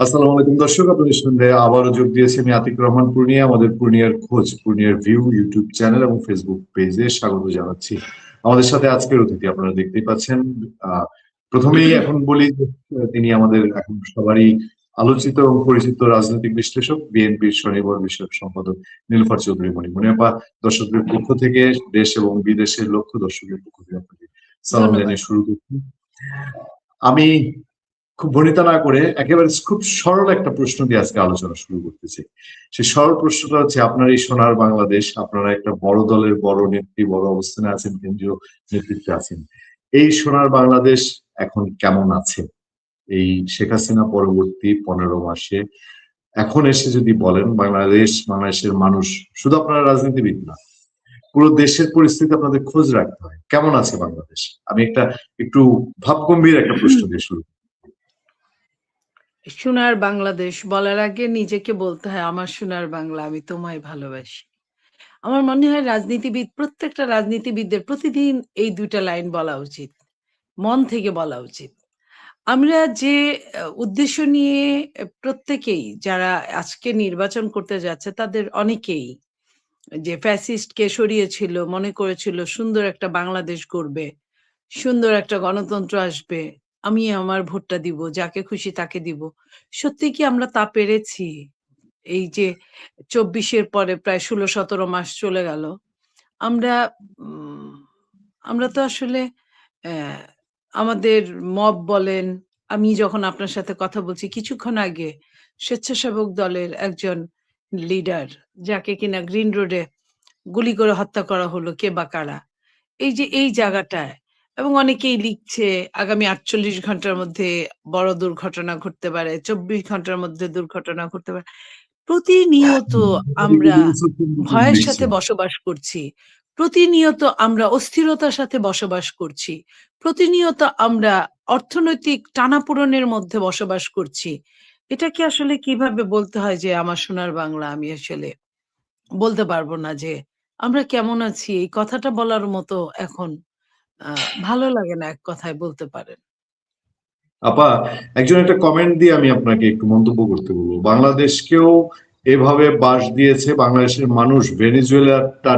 আসসালামু আলাইকুম দর্শক আপনাদের সঙ্গে আবারও যোগ দিয়েছি আমি আতিক রহমান পূর্ণিয়া আমাদের পূর্ণিয়ার খোঁজ পূর্ণিয়ার ভিউ ইউটিউব চ্যানেল এবং ফেসবুক পেজে স্বাগত জানাচ্ছি। আমাদের সাথে আজকের অতিথি আপনারা দেখতেই পাচ্ছেন। প্রথমেই এখন বলি তিনি আমাদের এখন সবারই আলোচিত এবং পরিচিত রাজনৈতিক বিশ্লেষক বিএনপির স্বনির্ভর বিষয়ক সম্পাদক নীলফার চৌধুরী মণি। মনিয়াপা দর্শকদের পক্ষ থেকে দেশ এবং বিদেশের লক্ষ্য দর্শকের পক্ষ থেকে আপনাকে সালাম। জানিয়ে শুরু করছি। আমি খুব ভনিতা না করে একেবারে খুব সরল একটা প্রশ্ন দিয়ে আজকে আলোচনা শুরু করতেছি। সেই সরল প্রশ্নটা হচ্ছে, আপনার এই সোনার বাংলাদেশ, আপনারা একটা বড় দলের বড় নেত্রী, বড় অবস্থানে আছেন, কেন্দ্রীয় নেতৃত্বে আছেন। এই সোনার বাংলাদেশ এখন কেমন আছে? এই শেখ হাসিনা পরবর্তী পনেরো মাসে এখন এসে যদি বলেন, বাংলাদেশ, বাংলাদেশের মানুষ, শুধু আপনারা রাজনীতিবিদ না, পুরো দেশের পরিস্থিতি আপনাদের খোঁজ রাখতে হয়। কেমন আছে বাংলাদেশ? আমি একটা একটু ভাবগম্ভীর একটা প্রশ্ন দিয়ে শুরু। সোনার বাংলাদেশ বলার আগে নিজেকে বলতে হয়, আমার সোনার বাংলা, আমি তোমায় ভালোবাসি। আমার মনে হয় রাজনীতিবিদ, প্রত্যেকটা রাজনীতিবিদদের প্রতিদিন এই দুইটা লাইন বলা উচিত, মন থেকে বলা উচিত। আমরা যে উদ্দেশ্য নিয়ে প্রত্যেকেই যারা আজকে নির্বাচন করতে যাচ্ছে, তাদের অনেকেই যে ফ্যাসিস্টকে সরিয়েছিল, মনে করেছিল সুন্দর একটা বাংলাদেশ গড়বে, সুন্দর একটা গণতন্ত্র আসবে আমি আমার ভোটটা দিব, যাকে খুশি তাকে দিব। সত্যি কি আমরা তা পেরেছি? এই যে চব্বিশের পরে প্রায় ষোলো সতেরো মাস চলে গেল। আমরা আমরা তো আসলে আমাদের মব বলেন, আমি যখন আপনার সাথে কথা বলছি কিছুক্ষণ আগে স্বেচ্ছাসেবক দলের একজন লিডার, যাকে কিনা গ্রিন রোডে গুলি করে হত্যা করা হলো কে বা কারা। এই যে এই জায়গাটায় এবং অনেকেই লিখছে আগামী আটচল্লিশ ঘণ্টার মধ্যে বড় দুর্ঘটনা ঘটতে পারে চব্বিশ ঘণ্টার মধ্যে দুর্ঘটনা ঘটতে পারে। প্রতিনিয়ত আমরা ভয়ের সাথে বসবাস করছি। প্রতিনিয়ত আমরা অস্থিরতার সাথে বসবাস করছি। প্রতিনিয়ত আমরা অর্থনৈতিক টানাপোড়েনের মধ্যে বসবাস করছি। এটাকে আসলে কীভাবে বলতে হয় যে আমার সোনার বাংলা আমি আসলে বলতে পারব না যে আমরা কেমন আছি? এই কথাটা বলার মতো এখন ভালো লাগে না এক কথায় বলতে পারেন। আপা একজন একটা কমেন্ট দিয়ে আমি আপনাকে একটু মন্তব্য করতে বলব। বাংলাদেশকেও এভাবে বাস দিয়েছে বাংলাদেশের মানুষ ভেনিজুয়েলারটা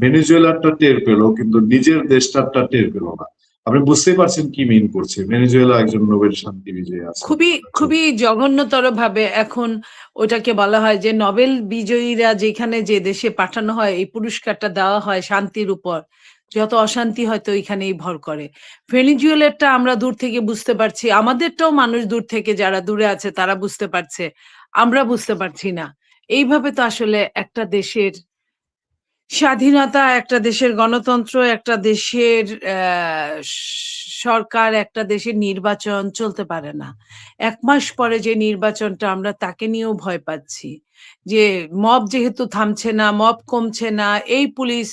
ভেনিজুয়েলারটা টের পেল কিন্তু নিজের দেশটারটা টের পেল না। আপনি বুঝতেই পারছেন কি মিন করছে। ভেনিজুয়েলা একজন নোবেল শান্তি বিজয়ী আছে। খুবই খুবই জঘন্যতর ভাবে এখন ওটাকে বলা হয় যে নোবেল বিজয়ীরা যেখানে যে দেশে পাঠানো হয় এই পুরস্কারটা দেওয়া হয় শান্তির উপর। যত অশান্তি হয়তো এখানেই ভর করে। ভেনিজুয়েলেরটা আমরা দূর থেকে বুঝতে পারছি আমাদেরটাও মানুষ দূর থেকে যারা দূরে আছে তারা বুঝতে পারছে আমরা বুঝতে পারছি না। এইভাবে তো আসলে একটা দেশের স্বাধীনতা একটা দেশের গণতন্ত্র একটা দেশের আহ, সরকার একটা দেশের নির্বাচন চলতে পারে না। এক মাস পরে যে নির্বাচনটা আমরা তাকে নিয়েও ভয় পাচ্ছি। যে মব যেহেতু থামছে না, মব কমছে না, এই পুলিশ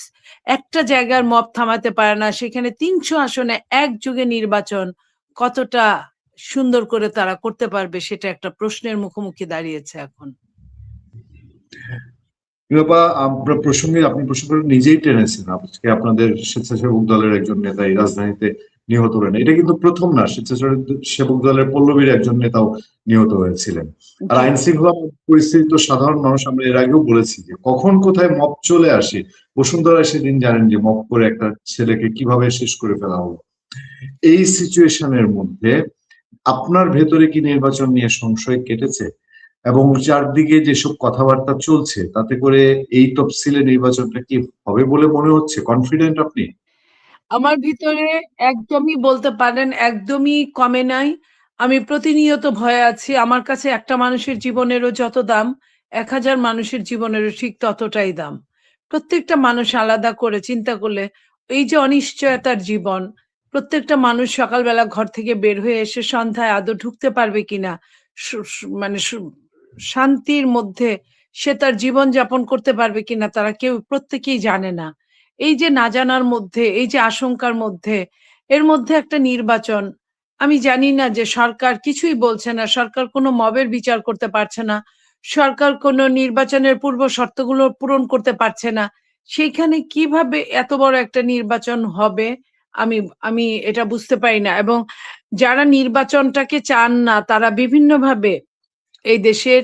একটা জায়গার মব থামাতে পারে না, সেখানে তিনশো আসনে একযোগে নির্বাচন কতটা সুন্দর করে তারা করতে পারবে সেটা একটা প্রশ্নের মুখোমুখি দাঁড়িয়েছে এখন। আপনার প্রসঙ্গে আপনি প্রসঙ্গ নিজেই টেনেছেন। আজকে আপনাদের স্বেচ্ছাসেবক দলের একজন নেতা এই রাজধানীতে নিহত হলেন। এটা কিন্তু প্রথম না স্বেচ্ছাচারী সেবক দলের পল্লবীর একজন নেতাও নিহত হয়েছিলেন। আর আইন শৃঙ্খলা পরিস্থিতি তো সাধারণ মানুষ আমরা এর আগেও বলেছি যে কখন কোথায় মপ চলে আসে বসুন্ধরা সেদিন জানেন যে মপ করে একটা ছেলেকে কীভাবে শেষ করে ফেলা হলো। এই সিচুয়েশনের মধ্যে আপনার ভেতরে কি নির্বাচন নিয়ে সংশয় কেটেছে? এবং চারদিকে যেসব কথাবার্তা চলছে তাতে করে এই তফসিলে নির্বাচনটা কি হবে বলে মনে হচ্ছে? কনফিডেন্ট আপনি? আমার ভিতরে একদমই বলতে পারেন, একদমই কমে নাই। আমি প্রতিনিয়ত ভয়ে আছি। আমার কাছে একটা মানুষের জীবনেরও যত দাম, এক হাজার মানুষের জীবনেরও ঠিক ততটাই দাম। প্রত্যেকটা মানুষ আলাদা করে চিন্তা করলে এই যে অনিশ্চয়তার জীবন, প্রত্যেকটা মানুষ সকালবেলা ঘর থেকে বের হয়ে এসে সন্ধ্যায় আদৌ ঢুকতে পারবে কিনা মানে শান্তির মধ্যে সে তার জীবন যাপন করতে পারবে কিনা, তারা কেউ প্রত্যেকেই জানে না। এই যে না জানার মধ্যে, এই যে আশঙ্কার মধ্যে, এর মধ্যে একটা নির্বাচন। আমি জানি না যে সরকার কিছুই বলছে না, সরকার কোনো মবের বিচার করতে পারছে না, সরকার কোনো নির্বাচনের পূর্ব শর্তগুলো পূরণ করতে পারছে না। সেইখানে কীভাবে এত বড় একটা নির্বাচন হবে, আমি আমি এটা বুঝতে পারি না। এবং যারা নির্বাচনটাকে চান না, তারা বিভিন্নভাবে এই দেশের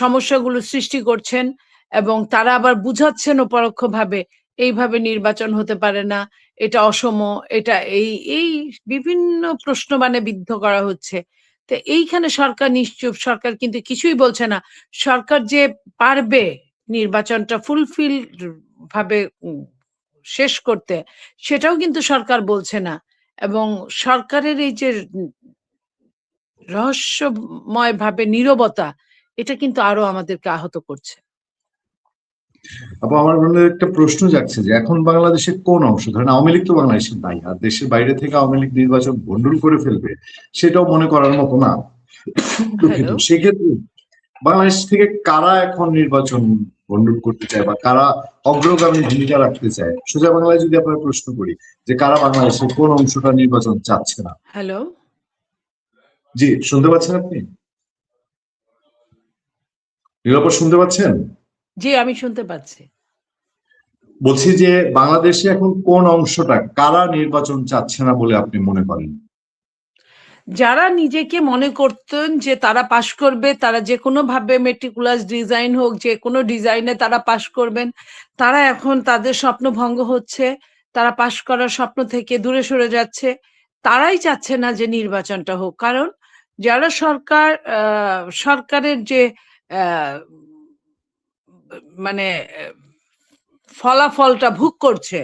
সমস্যাগুলো সৃষ্টি করছেন এবং তারা আবার বুঝাচ্ছেন পরোক্ষভাবে এইভাবে নির্বাচন হতে পারে না, এটা অসম, এটা এই এই বিভিন্ন প্রশ্ন মানে বিদ্ধ করা হচ্ছে। তো এইখানে সরকার নিশ্চুপ, সরকার কিন্তু কিছুই বলছে না। সরকার যে পারবে নির্বাচনটা ফুলফিল ভাবে শেষ করতে, সেটাও কিন্তু সরকার বলছে না। এবং সরকারের এই যে রহস্যময় ভাবে নীরবতা, এটা কিন্তু আরও আমাদেরকে আহত করছে। আপু আমার মনে একটা প্রশ্ন জাগছে যে এখন বাংলাদেশের কোন অংশ ধরেন আওয়ামী লীগ তো বাংলাদেশের নাই আর দেশের বাইরে থেকে আওয়ামী লীগ নির্বাচন ভণ্ডুল করে ফেলবে সেটাও মনে করার মতো না। দুঃখিত? সেক্ষেত্রে বাংলাদেশ থেকে কারা এখন নির্বাচন ভণ্ডুল করতে চায় বা কারা অগ্রগামী ভূমিকা রাখতে চায়? সোজা বাংলায় যদি আপনার প্রশ্ন করি যে কারা বাংলাদেশের কোন অংশটা নির্বাচন চাচ্ছে না? হ্যালো জি শুনতে পাচ্ছেন আপনি? নিরাপদ শুনতে পাচ্ছেন? জি আমি শুনতে পাচ্ছি। বলছি যে বাংলাদেশে এখন কোন অংশটা কারা নির্বাচন চাচ্ছে না বলে আপনি মনে করেন? যারা নিজেকে মনে করতেন যে তারা পাশ করবে তারা যে কোনো ভাবে মেট্রিকুলাস ডিজাইন হোক যে কোনো ডিজাইনে তারা পাশ করবেন তারা এখন তাদের স্বপ্ন ভঙ্গ হচ্ছে তারা পাশ করার স্বপ্ন থেকে দূরে সরে যাচ্ছে তারাই চাচ্ছে না যে নির্বাচনটা হোক। কারণ যারা সরকার আহ, সরকারের যে আহ, মানে ফলাফলটা ভোগ করছে।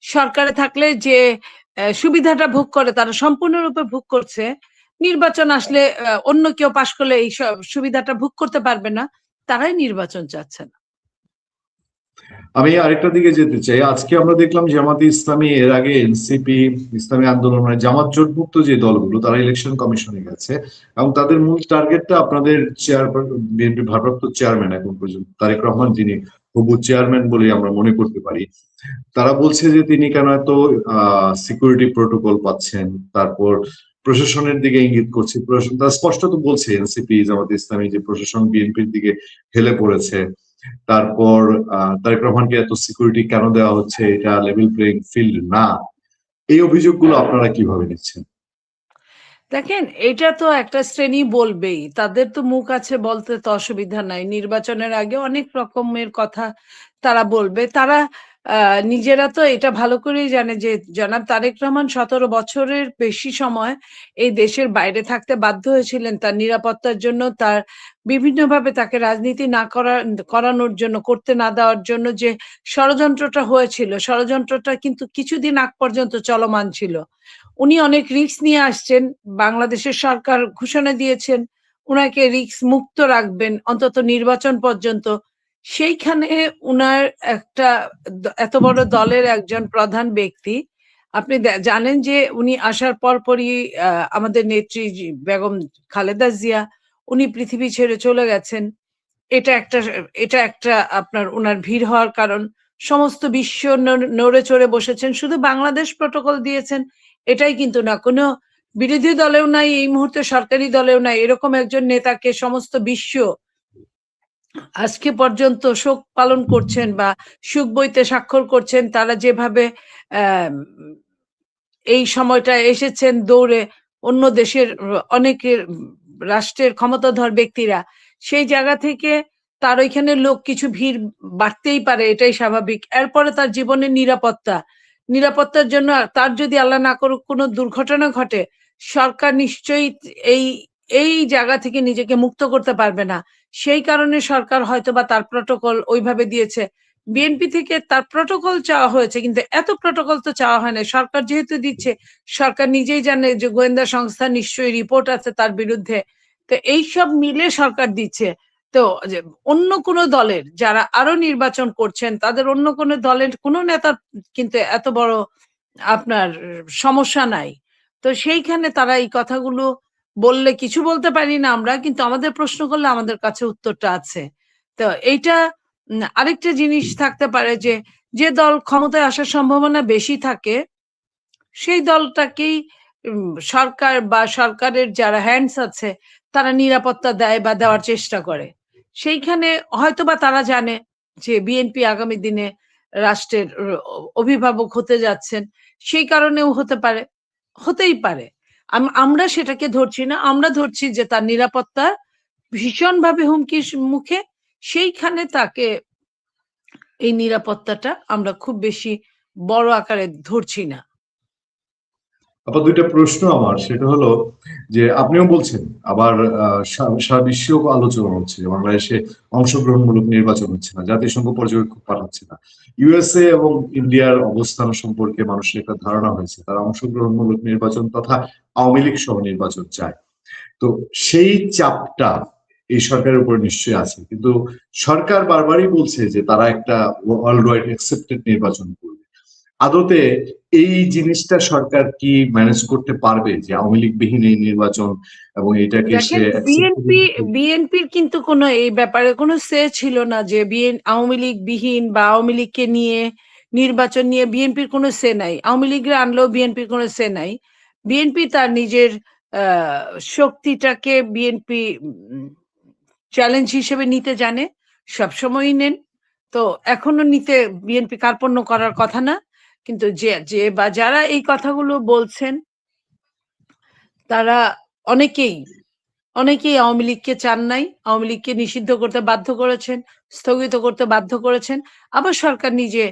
সরকারে থাকলে যে সুবিধাটা ভোগ করে, তারা সম্পূর্ণরূপে ভোগ করছে। নির্বাচন আসলে অন্য কেউ পাশ করলে এই সুবিধাটা ভোগ করতে পারবে না। তারাই নির্বাচন চাচ্ছে না। আমি আরেকটা দিকে যেতে চাই। আজকে আমরা দেখলাম জামাতে ইসলামী, এর আগে এনসিপি, ইসলামী আন্দোলন মানে জামাত জোটভুক্ত যে দলগুলো, তারা ইলেকশন কমিশনে গেছে এবং তাদের মূল টার্গেটটা আপনাদের চেয়ার বিএনপি ভারপ্রাপ্ত চেয়ারম্যান এখন পর্যন্ত, তারেক রহমান যিনি হবু চেয়ারম্যান বলে আমরা মনে করতে পারি। তারা বলছে যে তিনি কেন এত সিকিউরিটি প্রোটোকল পাচ্ছেন, তারপর প্রশাসনের দিকে ইঙ্গিত করছে। প্রশাসন, তারা স্পষ্টত বলছে এনসিপি, জামাত ইসলামী যে প্রশাসন বিএনপির দিকে হেলে পড়েছে। তারপর তারেক রহমানকে এত সিকিউরিটি কেন দেওয়া হচ্ছে? এটা লেভেল প্লেইং ফিল্ড না। এই অভিযোগগুলো আপনারা কীভাবে নিচ্ছেন? দেখেন, এটা তো একটা শ্রেণি বলবেই। তাদের তো মুখ আছে বলতে তো অসুবিধা নাই। নির্বাচনের আগে অনেক রকমের কথা তারা বলবে। তারা নিজেরা তো এটা ভালো করেই জানে যে জনাব তারেক রহমান সতেরো বছরের বেশি সময় এই দেশের বাইরে থাকতে বাধ্য হয়েছিলেন তার নিরাপত্তার জন্য, তার বিভিন্নভাবে তাকে রাজনীতি না করা, করানোর জন্য, করতে না দেওয়ার জন্য যে ষড়যন্ত্রটা হয়েছিল, ষড়যন্ত্রটা কিন্তু কিছুদিন আগ পর্যন্ত চলমান ছিল। উনি অনেক রিস্ক নিয়ে আসছেন, বাংলাদেশের সরকার ঘোষণা দিয়েছেন, উনাকে রিস্ক মুক্ত রাখবেন অন্তত নির্বাচন পর্যন্ত সেইখানে উনার একটা এত বড় দলের একজন প্রধান ব্যক্তি। আপনি জানেন যে উনি আসার পরপরই আমাদের নেত্রী বেগম খালেদা জিয়া, উনি পৃথিবী ছেড়ে চলে গেছেন। এটা একটা এটা একটা আপনার উনার ভিড় হওয়ার কারণ। সমস্ত বিশ্ব নড়ে চড়ে বসেছেন। শুধু বাংলাদেশ প্রটোকল দিয়েছেন, এটাই কিন্তু না। কোনো বিরোধী দলেও নাই, এই মুহূর্তে সরকারি দলেও নাই। এরকম একজন নেতাকে সমস্ত বিশ্ব আজকে পর্যন্ত শোক পালন করছেন বা সুখ বইতে স্বাক্ষর করছেন, তারা যেভাবে এই সময়টা এসেছেন দৌড়ে অন্য দেশের অনেকের রাষ্ট্রের ক্ষমতাধর ব্যক্তিরা, সেই জায়গা থেকে তার ওইখানে লোক কিছু ভিড় বাড়তেই পারে, এটাই স্বাভাবিক। এরপরে তার জীবনের নিরাপত্তা, নিরাপত্তার জন্য তার যদি আল্লাহ না করুক কোনো দুর্ঘটনা ঘটে, সরকার নিশ্চয়ই এই এই জায়গা থেকে নিজেকে মুক্ত করতে পারবে না। সেই কারণে সরকার হয়তো বা তার প্রটোকল ওইভাবে দিয়েছে। বিএনপি থেকে তার প্রটোকল চাওয়া হয়েছে, কিন্তু এত প্রটোকল তো চাওয়া হয় না সরকার যেহেতু দিচ্ছে, সরকার নিজেই জানে যে গোয়েন্দা সংস্থা নিশ্চয়ই রিপোর্ট আছে তার বিরুদ্ধে। তো এই সব মিলে সরকার দিচ্ছে। তো যে অন্য কোনো দলের যারা আরও নির্বাচন করছেন, তাদের অন্য কোনো দলের কোনো নেতার কিন্তু এত বড় আপনার সমস্যা নাই। তো সেইখানে তারা এই কথাগুলো বললে কিছু বলতে পারি না আমরা, কিন্তু আমাদের প্রশ্ন করলে আমাদের কাছে উত্তরটা আছে। তো এইটা আরেকটা জিনিস থাকতে পারে যে যে দল ক্ষমতায় আসার সম্ভাবনা বেশি থাকে, সেই দলটাকেই সরকার বা সরকারের যারা হ্যান্ডস আছে, তারা নিরাপত্তা দেয় বা দেওয়ার চেষ্টা করে। সেইখানে হয়তোবা তারা জানে যে বিএনপি আগামী দিনে রাষ্ট্রের, অভিভাবক হতে যাচ্ছেন, সেই কারণেও হতে পারে, হতেই পারে। আমরা সেটাকে ধরছি না, আমরা ধরছি যে তার নিরাপত্তা ভীষণভাবে হুমকির মুখে, সেইখানে তাকে এই নিরাপত্তাটা আমরা খুব বেশি বড় আকারে ধরছি না। আবার দুইটা প্রশ্ন আমার। সেটা হলো যে, আপনিও বলছেন, আবার সারা বিশ্বেও আলোচনা হচ্ছে বাংলাদেশে অংশগ্রহণমূলক নির্বাচন হচ্ছে না, জাতিসংঘ পর্যবেক্ষক পাঠাচ্ছে না। ইউএসএ এবং ইন্ডিয়ার অবস্থান সম্পর্কে মানুষের একটা ধারণা হয়েছে, তারা অংশগ্রহণমূলক নির্বাচন তথা আওয়ামী লীগ সহ নির্বাচন চায়। তো সেই চাপটা এই সরকারের উপর নিশ্চয়ই আছে, কিন্তু সরকার বারবারই বলছে যে, তারা একটা ওয়ার্ল্ড ওয়াইড অ্যাকসেপ্টেড নির্বাচন করবে। আদতে এই জিনিসটা সরকার কি ম্যানেজ করতে পারবে? যে আওয়ামী লীগ বিহীন এই নির্বাচন এবং এটাকে বিএনপি বিএনপির কিন্তু কোনো এই ব্যাপারে কোনো সে ছিল না যে বিএন আওয়ামী লীগ বিহীন বা আওয়ামী লীগকে নিয়ে নির্বাচন নিয়ে বিএনপির কোনো সে নাই। আওয়ামী লীগরা আনলেও বিএনপির কোনো সে নাই। বিএনপি তার নিজের আহ, শক্তিটাকে বিএনপি চ্যালেঞ্জ হিসেবে নিতে জানে সবসময়ই নেন। তো এখনও নিতে বিএনপি কার্পণ্য করার কথা না। কিন্তু যে যে বা যারা এই কথাগুলো বলছেন, তারা অনেকেই অনেকেই আওয়ামী লীগকে চান নাই, আওয়ামী লীগকে নিষিদ্ধ করতে বাধ্য করেছেন, স্থগিত করতে বাধ্য করেছেন। আবার সরকার নিজে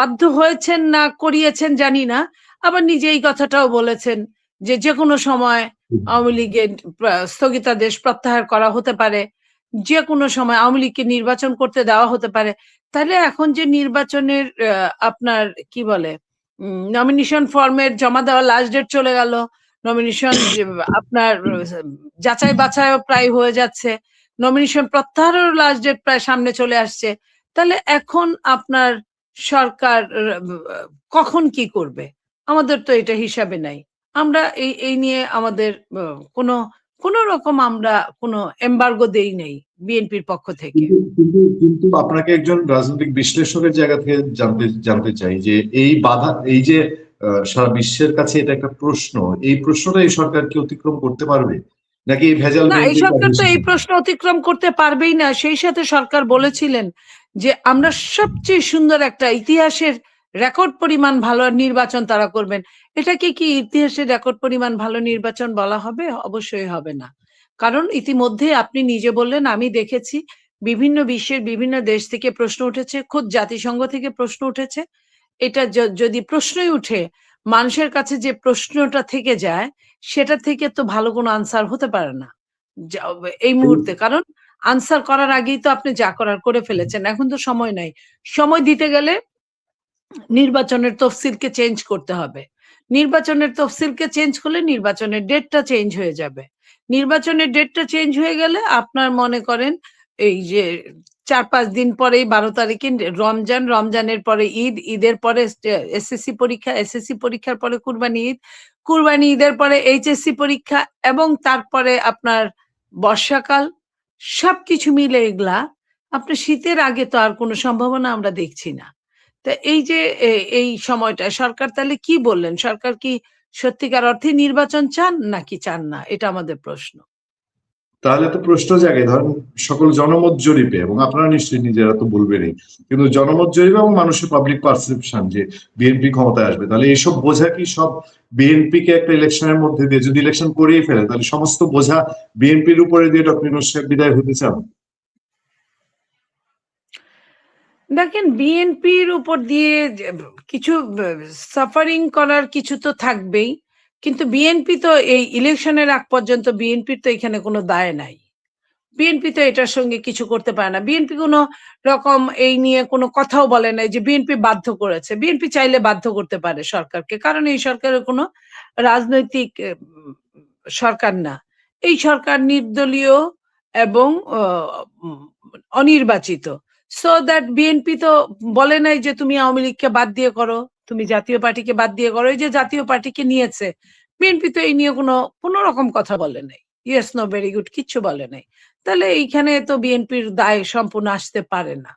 বাধ্য হয়েছেন না, করিয়েছেন, জানি না। আবার নিজে এই কথাটাও বলেছেন যে যে কোনো সময় আওয়ামী লীগের স্থগিতাদেশ প্রত্যাহার করা হতে পারে যে কোনো সময় আওয়ামী লীগকে নির্বাচন করতে দেওয়া হতে পারে। তাহলে এখন যে নির্বাচনের আপনার কি বলে নমিনেশন ফর্মের জমা দেওয়া লাস্ট ডেট চলে গেল নমিনেশন আপনার, যাচাই বাছাইও প্রায় হয়ে যাচ্ছে নমিনেশন প্রত্যাহারের লাস্ট ডেট প্রায় সামনে চলে আসছে, তাহলে এখন আপনার সরকার, কখন কি করবে? আমাদের তো এটা হিসাবে নাই। আমরা এই এই নিয়ে আমাদের কোনো কোন রকম আমরা কোনো এম্বার্গো দেই নাই বিএনপির পক্ষ থেকে। কিন্তু আপনাকে একজন রাজনৈতিক বিশ্লেষকের জায়গা থেকে জানতে জানতে চাই যে এই বাধা এই যে সারা বিশ্বের কাছে এটা একটা প্রশ্ন এই প্রশ্নটা এই সরকার কি অতিক্রম করতে পারবে? নাকি এই ভেজাল না এই সরকার তো এই প্রশ্ন অতিক্রম করতে পারবেই না। সেই সাথে সরকার বলেছিলেন যে আমরা সবচেয়ে সুন্দর একটা ইতিহাসের রেকর্ড পরিমাণ ভালো নির্বাচন তারা করবেন। এটাকে কি ইতিহাসে রেকর্ড পরিমাণ ভালো নির্বাচন বলা হবে? অবশ্যই হবে না। কারণ ইতিমধ্যে আপনি নিজে বললেন, আমি দেখেছি বিভিন্ন বিশ্বের বিভিন্ন দেশ থেকে প্রশ্ন উঠেছে খোদ জাতিসংঘ থেকে প্রশ্ন উঠেছে। এটা যদি প্রশ্নই উঠে, মানুষের কাছে যে প্রশ্নটা থেকে যায়, সেটা থেকে তো ভালো কোনো আনসার হতে পারে না। এই মুহূর্তে। কারণ আনসার করার আগেই তো আপনি যা করার করে ফেলেছেন। এখন তো সময় নাই। সময় দিতে গেলে নির্বাচনের তফসিলকে চেঞ্জ করতে হবে। নির্বাচনের তফসিলকে চেঞ্জ করলে নির্বাচনের ডেটটা চেঞ্জ হয়ে যাবে। নির্বাচনের ডেটটা চেঞ্জ হয়ে গেলে আপনার মনে করেন এই যে চার পাঁচ দিন পরেই বারো তারিখে রমজান, রমজানের পরে ঈদ, ঈদের পরে এসএসসি পরীক্ষা এসএসসি পরীক্ষার পরে কুরবানি ঈদ, কুরবানি ঈদের পরে এইচএসসি পরীক্ষা এবং তারপরে আপনার বর্ষাকাল, সবকিছু মিলে এগুলা, আপনার শীতের আগে তো আর কোনো সম্ভাবনা আমরা দেখছি না। তা এই যে এই সময়টা, সরকার তাহলে কি বললেন? সরকার কি সত্যিকার অর্থে নির্বাচন চান নাকি চান না? এটা আমাদের প্রশ্ন। তাহলে তো প্রশ্ন জাগে, ধরেন সকল জনমত জরিপে, এবং আপনারা নিশ্চয়ই নিজেরা তো বলবেনই, কিন্তু জনমত জরিপে এবং মানুষের পাবলিক পারসেপশন যে বিএনপি ক্ষমতায় আসবে, তাহলে এইসব বোঝা কি সব বিএনপি কে একটা ইলেকশনের মধ্যে দিয়ে যদি ইলেকশন করিয়ে ফেলে, তাহলে সমস্ত বোঝা বিএনপির উপরে দিয়ে ডক্টর বিদায় হতে চান? দেখেন বিএনপির উপর দিয়ে কিছু সাফারিং করার কিছু তো থাকবেই, কিন্তু বিএনপি তো এই ইলেকশনের আগ পর্যন্ত বিএনপির তো এখানে কোনো দায় নাই। বিএনপি তো এটার সঙ্গে কিছু করতে পারে না। বিএনপি কোনো রকম এই নিয়ে কোনো কথাও বলে নাই যে বিএনপি বাধ্য করেছে। বিএনপি চাইলে বাধ্য করতে পারে সরকারকে, কারণ এই সরকারের কোনো রাজনৈতিক সরকার না। এই সরকার নির্দলীয় এবং অনির্বাচিত। সো দ্যাট বিএনপি তো বলে নাই যে তুমি আওয়ামী লীগকে বাদ দিয়ে করো, তুমি জাতীয় পার্টিকে বাদ দিয়ে করো, এই যে জাতীয় পার্টিকে নিয়েছে। বিএনপি তো এই নিয়ে কোনো কোনো রকম কথা বলে নাই। ইয়েস নো ভেরি গুড কিচ্ছু বলে নাই। তাহলে এইখানে তো বিএনপির দায় সম্পূর্ণ আসতে পারে না।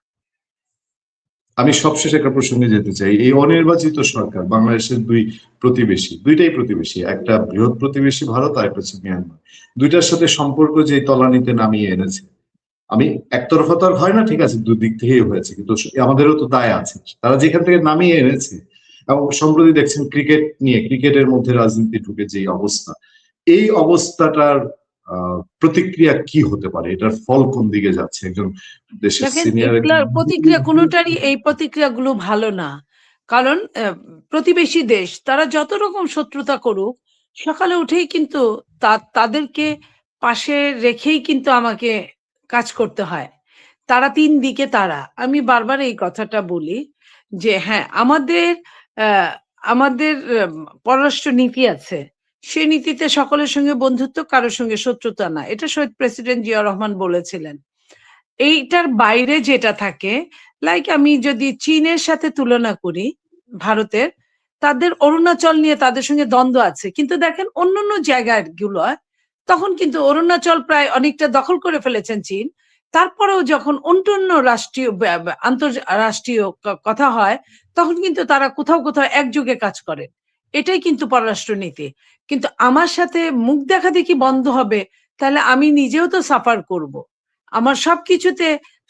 আমি সবশেষে একটা প্রসঙ্গে যেতে চাই। এই অনির্বাচিত সরকার, বাংলাদেশের দুই প্রতিবেশী, দুইটাই প্রতিবেশী, একটা বৃহৎ প্রতিবেশী ভারত আর একটা হচ্ছে মিয়ানমার। দুইটার সাথে সম্পর্ক যে তলানিতে নামিয়ে এনেছে আমি একতরফা তো আর হয় না ঠিক আছে দুদিক থেকেই হয়েছে কিন্তু আমাদেরও তো দায় আছে। তারা যেখান থেকে নামিয়ে এনেছে এবং সম্প্রতি দেখছেন ক্রিকেট নিয়ে ক্রিকেটের মধ্যে রাজনীতি ঢুকে যে অবস্থা এই অবস্থাটার প্রতিক্রিয়া কি হতে পারে? এটার ফল কোন দিকে যাচ্ছে? একজন দেশের সিনিয়র প্রতিক্রিয়া কোনোটারই এই প্রতিক্রিয়াগুলো ভালো না। কারণ প্রতিবেশী দেশ তারা যত রকম শত্রুতা করুক সকালে উঠেই কিন্তু তাদেরকে পাশে রেখেই কিন্তু আমাকে কাজ করতে হয়। তারা তিন দিকে তারা। আমি বারবার এই কথাটা বলি যে হ্যাঁ আমাদের আমাদের পররাষ্ট্র নীতি আছে। সে নীতিতে সকলের সঙ্গে বন্ধুত্ব, কারোর সঙ্গে শত্রুতা না। এটা শহীদ প্রেসিডেন্ট জিয়া রহমান বলেছিলেন। এইটার বাইরে যেটা থাকে লাইক আমি যদি চীনের সাথে তুলনা করি, ভারতের, তাদের অরুণাচল নিয়ে তাদের সঙ্গে দ্বন্দ্ব আছে। কিন্তু দেখেন অন্যান্য জায়গাগুলো তখন কিন্তু অরুণাচল প্রায় অনেকটা দখল করে ফেলেছেন চীন। তারপরেও যখন অন্যান্য রাষ্ট্রীয় আন্তর্রাষ্ট্রীয় কথা হয়, তখন কিন্তু তারা কোথাও কোথাও একযোগে কাজ করেন। এটাই কিন্তু পররাষ্ট্র নীতি কিন্তু আমার সাথে মুখ দেখা দেখি বন্ধ হবে, তাহলে আমি নিজেও তো সাফার করব। আমার সবকিছুতে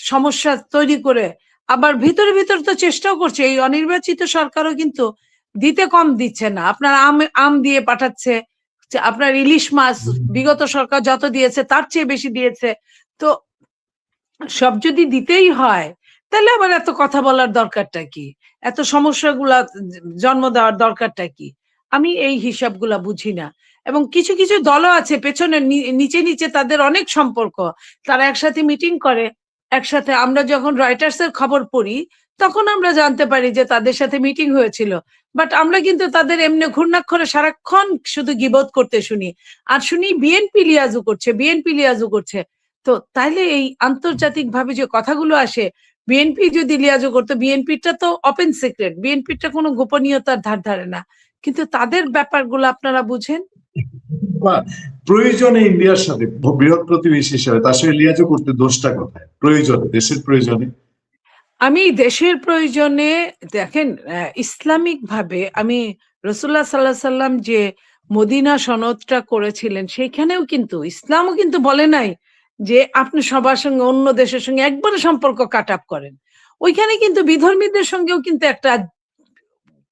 সমস্যা তৈরি করে আবার ভিতরে ভিতরে তো চেষ্টাও করছে, এই অনির্বাচিত সরকারও কিন্তু দিতে কম দিচ্ছে না। আপনার আম আম দিয়ে পাঠাচ্ছে যে আপনার ইলিশ মাছ বিগত সরকার যত দিয়েছে তার চেয়ে বেশি দিয়েছে। তো সব যদি দিতেই হয় তাহলে আবার এত কথা বলার দরকারটা কি? এত সমস্যাগুলা জন্ম দেওয়ার দরকারটা কি? আমি এই হিসাবগুলা বুঝি না। এবং কিছু কিছু দলও আছে পেছনে নিচে নিচে তাদের অনেক সম্পর্ক। তারা একসাথে মিটিং করে একসাথে আমরা যখন রয়টার্স এর খবর পড়ি তখন আমরা জানতে পারি যে তাদের সাথে মিটিং হয়েছিল। বাট আমরা কিন্তু তাদের এমনি ঘূর্ণাক্ষরে সারাক্ষণ শুধু গিবোধ করতে শুনি। আর শুনি বিএনপি লিয়াজু করছে বিএনপি লিয়াজু করছে। তো তাইলে এই আন্তর্জাতিক ভাবে যে কথাগুলো আসে বিএনপি যদি লিয়াজু করতো বিএনপিটা তো ওপেন সিক্রেট বিএনপিটা কোনো গোপনীয়তার ধার ধারে না। কিন্তু তাদের ব্যাপারগুলো আপনারা বুঝেন? প্রয়োজনে ইন্ডিয়ার সাথে বৃহৎ প্রতিবেশী হিসেবে তার সাথে লিয়াজও করতে দোষটা কোথায়? প্রয়োজনে, দেশের প্রয়োজনে। আমি দেশের প্রয়োজনে, দেখেন ইসলামিক ভাবে আমি রসুল্লাহ সাল্লাহ সাল্লাম যে মদিনা সনদটা করেছিলেন সেখানেও কিন্তু, ইসলামও কিন্তু বলে নাই যে আপনি সবার সঙ্গে অন্য দেশের সঙ্গে একবারে সম্পর্ক কাট আপ করেন। ওইখানে কিন্তু বিধর্মীদের সঙ্গেও কিন্তু একটা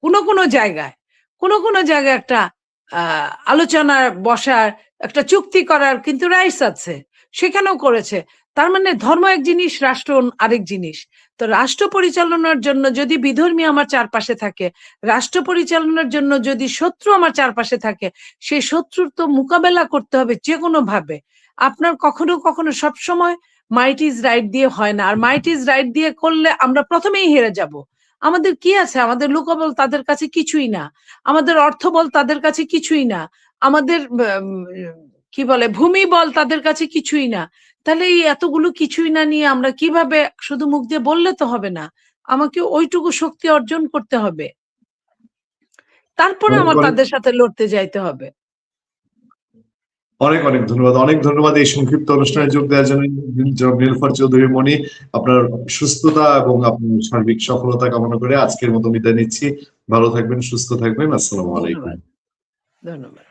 কোনো কোনো জায়গায়, কোনো কোনো জায়গায় একটা আলোচনার বসার, একটা চুক্তি করার কিন্তু রাইটস আছে, সেখানেও করেছে। তার মানে ধর্ম এক জিনিস, রাষ্ট্র আরেক জিনিস। তো রাষ্ট্র পরিচালনার জন্য যদি বিধর্মী আমার চারপাশে থাকে, রাষ্ট্র পরিচালনার জন্য যদি শত্রু আমার চারপাশে থাকে সেই শত্রুর তো মোকাবেলা করতে হবে যে কোনো ভাবে। আপনার কখনো কখনো সব সময় মাইট ইজ রাইট দিয়ে হয় না। আর মাইট ইজ রাইট দিয়ে করলে আমরা প্রথমেই হেরে যাব। আমাদের কি আছে? আমাদের লোকবল তাদের কাছে কিছুই না। আমাদের অর্থবল তাদের কাছে কিছুই না। আমাদের কি বলে ভূমি বল তাদের কাছে কিছুই না। তাহলে এই এতগুলো কিছুই না নিয়ে আমরা কীভাবে শুধু মুখ দিয়ে বললে তো হবে না? আমাকে ওইটুকু শক্তি অর্জন করতে হবে। তারপরে আমার তাদের সাথে লড়তে যাইতে হবে। অনেক অনেক ধন্যবাদ। অনেক ধন্যবাদ এই সংক্ষিপ্ত অনুষ্ঠানে যোগ দেওয়ার জন্য। জনাব নীলফার চৌধুরী মণি আপনার সুস্থতা এবং আপনার সার্বিক সফলতা কামনা করে আজকের মতো বিদায় নিচ্ছি। ভালো থাকবেন সুস্থ থাকবেন। আসসালামু আলাইকুম। ধন্যবাদ। ধন্যবাদ।